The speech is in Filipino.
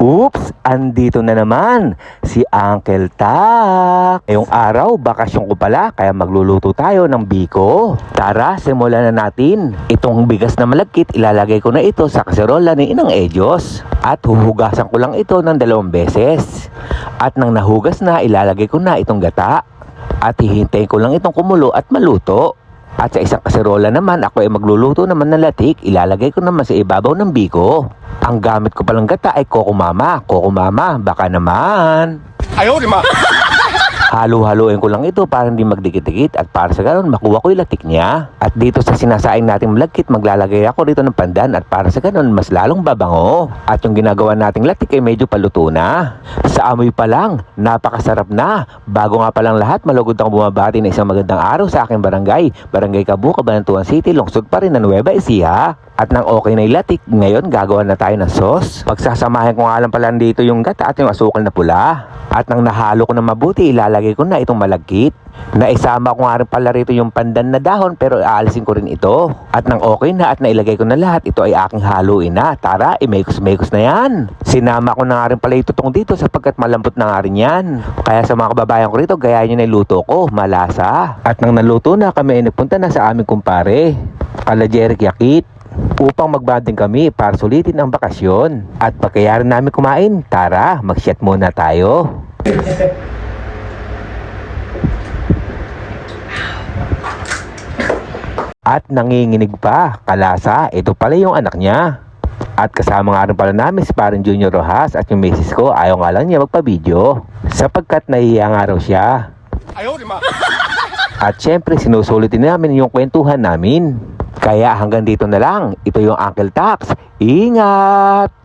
Oops! Andito na naman si Uncle Tak. Ngayong araw, bakasyon ko pala kaya magluluto tayo ng biko. Tara, simulan na natin. Itong bigas na malagkit, ilalagay ko na ito sa kaserola ni Inang Edyos. At huhugasan ko lang ito ng dalawang beses. At nang nahugas na, ilalagay ko na itong gata. At hihintayin ko lang itong kumulo at maluto. At sa isang kaserola naman, ako ay magluluto naman ng latik. Ilalagay ko naman sa ibabaw ng biko. Ang gamit ko palang gata ay Coco Mama. Coco Mama, baka naman. Ayaw, di ma. Halo-haloin ko lang ito para hindi magdikit-dikit at para sa ganun makuha ko yung latik niya. At dito sa sinasaing nating malagkit, maglalagay ako rito ng pandan at para sa ganun mas lalong babango. At yung ginagawa nating latik ay medyo paluto na. Sa amoy pa lang, napakasarap na. Bago nga palang lahat, malugod akong bumabati na isang magandang araw sa aking barangay. Barangay Kabu, Cabanatuan City, lungsod pa rin ng Nueva Ecija. At nang okay na yung latik, ngayon gagawa na tayo ng sauce. Pagsasamahin ko nga lang pala dito yung gata at yung asukal na pula. At nang nahalo ko na mabuti, ilalagay ko na itong malagkit. Naisama ko nga rin pala rito yung pandan na dahon pero aalisin ko rin ito. At nang okay na at nailagay ko na lahat, ito ay aking haluin na. Tara, imekos-mekos na yan. Sinama ko na nga rin pala itutong dito sapagkat malambot na nga rin yan. Kaya sa mga kababayan ko rito, gayahin nyo na yung luto ko, malasa. At nang naluto na, kami ay nagpunta na sa aming kumpare. Kala Jeric Yakit upang magbanding kami para sulitin ang bakasyon. At pagkayaran namin kumain, tara, mag-shot muna tayo. at nanginginig pa. Kalasa, ito pala yung anak niya. At kasama nga rin pala namin si parang Junior Rojas at yung misis ko ayaw nga lang niya magpa-video sapagkat nahihiya nga raw siya. Ayaw rin ma. At syempre sinusulitin namin yung kwentuhan namin. Kaya hanggang dito na lang. Ito yung Uncle Tax. Ingat!